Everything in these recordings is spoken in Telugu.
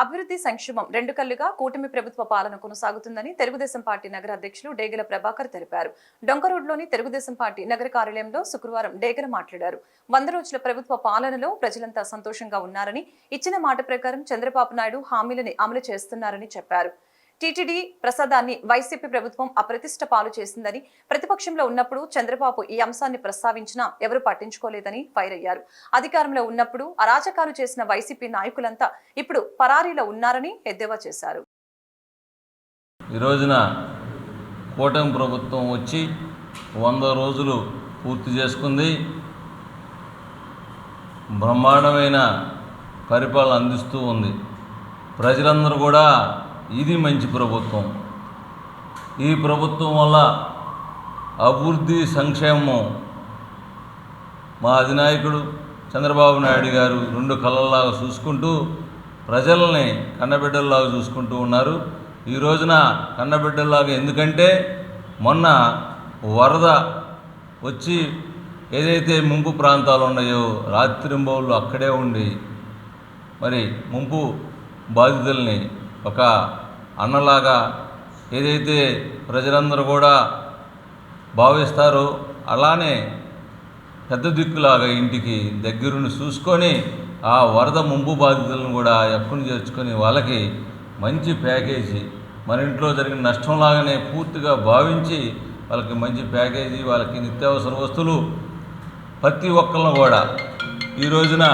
అభివృద్ధి సంక్షేమం రెండు కళ్ళుగా కూటమి ప్రభుత్వ పాలన కొనసాగుతుందని తెలుగుదేశం పార్టీ నగర అధ్యక్షులు డేగల ప్రభాకర్ తెలిపారు. డొంకరోడ్లోని తెలుగుదేశం పార్టీ నగర కార్యాలయంలో శుక్రవారం డేగల మాట్లాడారు. వంద రోజుల ప్రభుత్వ పాలనలో ప్రజలంతా సంతోషంగా ఉన్నారని ఇచ్చిన మాట ప్రకారం చంద్రబాబు నాయుడు హామీలని అమలు చేస్తున్నారని చెప్పారు. టీటీడీ ప్రసాదాన్ని వైసీపీ ప్రభుత్వం అప్రతిష్ట పాలు చేసిందని ప్రతిపక్షంలో ఉన్నప్పుడు చంద్రబాబు ఈ అంశాన్ని ప్రస్తావించినా ఎవరు పట్టించుకోలేదని ఫైర్ అయ్యారు. అధికారంలో ఉన్నప్పుడు అరాచకాలు చేసిన వైసీపీ నాయకులంతా ఇప్పుడు పరారీలో ఉన్నారని ఎద్దేవా చేశారు. ఈ రోజున కూటమి ప్రభుత్వం వచ్చి వంద రోజులు పూర్తి చేసుకుంది. బ్రహ్మాండమైన పరిపాలన అందిస్తూ ఉంది. ప్రజలందరూ కూడా ఇది మంచి ప్రభుత్వం. ఈ ప్రభుత్వం వల్ల అభివృద్ధి సంక్షేమం. మా అధినాయకుడు చంద్రబాబు నాయుడు గారు రెండు కళ్ళల్లాగా చూసుకుంటూ ప్రజల్ని కన్నబిడ్డల్లాగా చూసుకుంటూ ఉన్నారు. ఈ రోజున కన్నబిడ్డల్లాగా ఎందుకంటే మొన్న వరద వచ్చి ఏదైతే ముంపు ప్రాంతాలు ఉన్నాయో రాత్రింబౌళ్ళు అక్కడే ఉండి మరి ముంపు బాధితుల్ని ఒక అన్నలాగా ఏదైతే ప్రజలందరూ కూడా భావిస్తారో అలానే పెద్ద దిక్కులాగా ఇంటికి దగ్గరుని చూసుకొని ఆ వరద ముంపు బాధితులను కూడా ఎక్కుని చేర్చుకొని వాళ్ళకి మంచి ప్యాకేజీ మన ఇంట్లో జరిగిన నష్టంలాగానే పూర్తిగా భావించి వాళ్ళకి మంచి ప్యాకేజీ వాళ్ళకి నిత్యావసర వస్తువులు ప్రతి ఒక్కరిని కూడా ఈ రోజున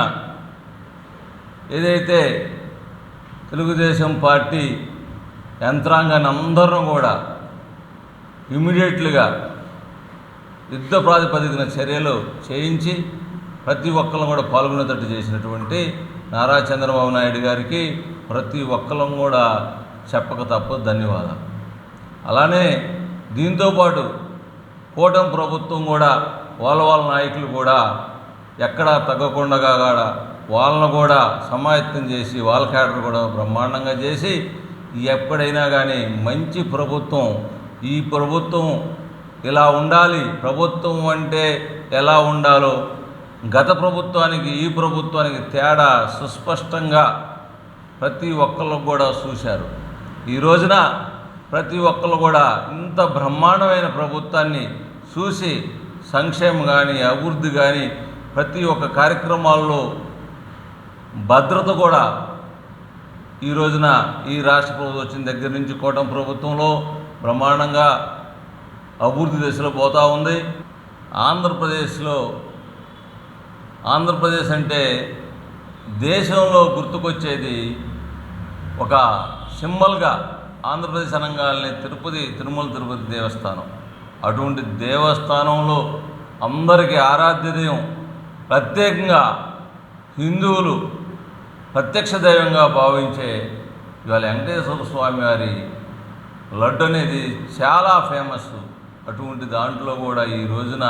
ఏదైతే తెలుగుదేశం పార్టీ యంత్రాంగాన్ని అందరం కూడా ఇమీడియట్లుగా యుద్ధ ప్రాతిపదికన చర్యలు చేయించి ప్రతి ఒక్కరు కూడా పాల్గొనేటట్టు చేసినటువంటి నారా చంద్రబాబు నాయుడు గారికి ప్రతి ఒక్కరం కూడా చెప్పక తప్పదు ధన్యవాదాలు. అలానే దీంతోపాటు కూటమి ప్రభుత్వం కూడా వాళ్ళ వాళ్ళ నాయకులు కూడా ఎక్కడా తగ్గకుండా కాడ వాళ్ళను కూడా సమాయత్తం చేసి వాళ్ళ క్యాడర్ కూడా బ్రహ్మాండంగా చేసి ఎప్పుడైనా కానీ మంచి ప్రభుత్వం ఈ ప్రభుత్వం ఇలా ఉండాలి. ప్రభుత్వం అంటే ఎలా ఉండాలో గత ప్రభుత్వానికి ఈ ప్రభుత్వానికి తేడా సుస్పష్టంగా ప్రతి ఒక్కళ్ళు కూడా చూశారు. ఈ రోజున ప్రతి ఒక్కళ్ళు కూడా ఇంత బ్రహ్మాండమైన ప్రభుత్వాన్ని చూసి సంక్షేమం కానీ అభివృద్ధి కానీ ప్రతి ఒక్క కార్యక్రమాల్లో భద్రత కూడా ఈ రోజున ఈ రాష్ట్ర ప్రభుత్వం వచ్చిన దగ్గర నుంచి కూటమి ప్రభుత్వంలో బ్రహ్మాండంగా అభివృద్ధి దశలో పోతూ ఉంది. ఆంధ్రప్రదేశ్లో ఆంధ్రప్రదేశ్ అంటే దేశంలో గుర్తుకొచ్చేది ఒక సింబల్గా ఆంధ్రప్రదేశ్ అనగానే తిరుపతి తిరుమల తిరుపతి దేవస్థానం. అటువంటి దేవస్థానంలో అందరికీ ఆరాధ్యదయం ప్రత్యేకంగా హిందువులు ప్రత్యక్ష దైవంగా భావించే ఇవాళ వెంకటేశ్వర స్వామి వారి లడ్డు అనేది చాలా ఫేమస్. అటువంటి దాంట్లో కూడా ఈ రోజున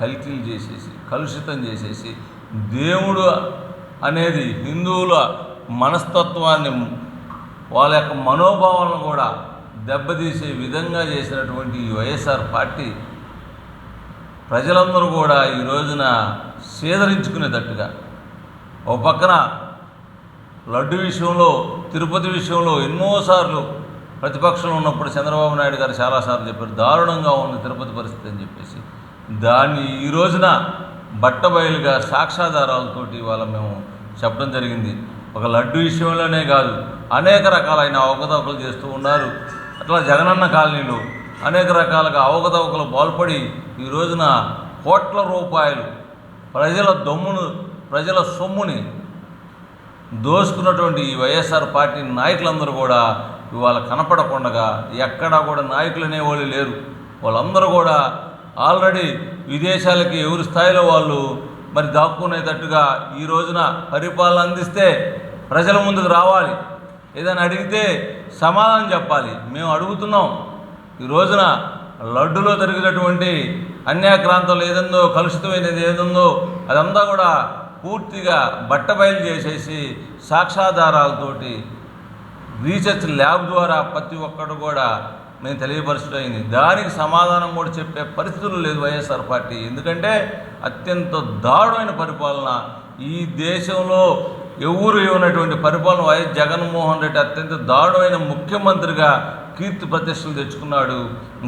కల్తీలు చేసేసి కలుషితం చేసేసి దేవుడు అనేది హిందువుల మనస్తత్వాన్ని వాళ్ళ యొక్క మనోభావాలను కూడా దెబ్బతీసే విధంగా చేసినటువంటి ఈ వైఎస్ఆర్ పార్టీ ప్రజలందరూ కూడా ఈ రోజున సేదరించుకునేటట్టుగా. ఓ పక్కన లడ్డు విషయంలో తిరుపతి విషయంలో ఎన్నోసార్లు ప్రతిపక్షంలో ఉన్నప్పుడు చంద్రబాబు నాయుడు గారు చాలాసార్లు చెప్పారు దారుణంగా ఉంది తిరుపతి పరిస్థితి అని చెప్పేసి. దాన్ని ఈ రోజున బట్టబయలుగా సాక్ష్యాధారాలతోటి ఇవాళ మేము చెప్పడం జరిగింది. ఒక లడ్డు విషయంలోనే కాదు అనేక రకాలైన అవకతవకలు చేస్తూ ఉన్నారు. అట్లా జగనన్న కాలనీలో అనేక రకాలుగా అవకతవకలు పాల్పడి ఈ రోజున కోట్ల రూపాయలు ప్రజల దమ్మును ప్రజల సొమ్ముని దోసుకున్నటువంటి ఈ వైఎస్ఆర్ పార్టీ నాయకులందరూ కూడా ఇవాళ కనపడకుండా ఎక్కడా కూడా నాయకులు అనేవాళ్ళు లేరు. వాళ్ళందరూ కూడా ఆల్రెడీ విదేశాలకి ఎవరి స్థాయిలో వాళ్ళు మరి దాక్కునేటట్టుగా ఈ రోజున పరిపాలన అందిస్తే ప్రజల ముందుకు రావాలి. ఏదైనా అడిగితే సమాధానం చెప్పాలి. మేము అడుగుతున్నాం. ఈ రోజున లడ్డులో జరిగినటువంటి అన్యాక్రాంతాలు ఏదందో కలుషితమైనది ఏదందో అదంతా కూడా పూర్తిగా బట్టబయలు చేసేసి సాక్ష్యాధారాలతోటి రీసెర్చ్ ల్యాబ్ ద్వారా ప్రతి ఒక్కడు కూడా నేను తెలియపరచడం అయింది. దానికి సమాధానం కూడా చెప్పే పరిస్థితులు లేదు వైఎస్ఆర్ పార్టీ. ఎందుకంటే అత్యంత దారుణమైన పరిపాలన. ఈ దేశంలో ఎవరు ఇవ్వనటువంటి పరిపాలన వైఎస్ జగన్మోహన్ రెడ్డి అత్యంత దారుణమైన ముఖ్యమంత్రిగా కీర్తి ప్రతిష్టలు తెచ్చుకున్నాడు.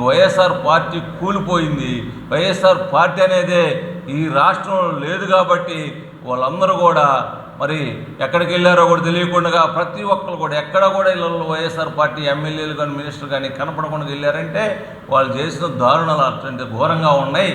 వైఎస్ఆర్ పార్టీ కూలిపోయింది. వైఎస్ఆర్ పార్టీ అనేదే ఈ రాష్ట్రంలో లేదు కాబట్టి వాళ్ళందరూ కూడా మరి ఎక్కడికి వెళ్ళారో కూడా తెలియకుండా ప్రతి ఒక్కరు కూడా ఎక్కడ కూడా ఇళ్ళల్లో వైఎస్ఆర్ పార్టీ ఎమ్మెల్యేలు కానీ మినిస్టర్ కానీ కనపడకుండా వెళ్ళారంటే వాళ్ళు చేసిన దారుణాలు అటువంటి ఘోరంగా ఉన్నాయి.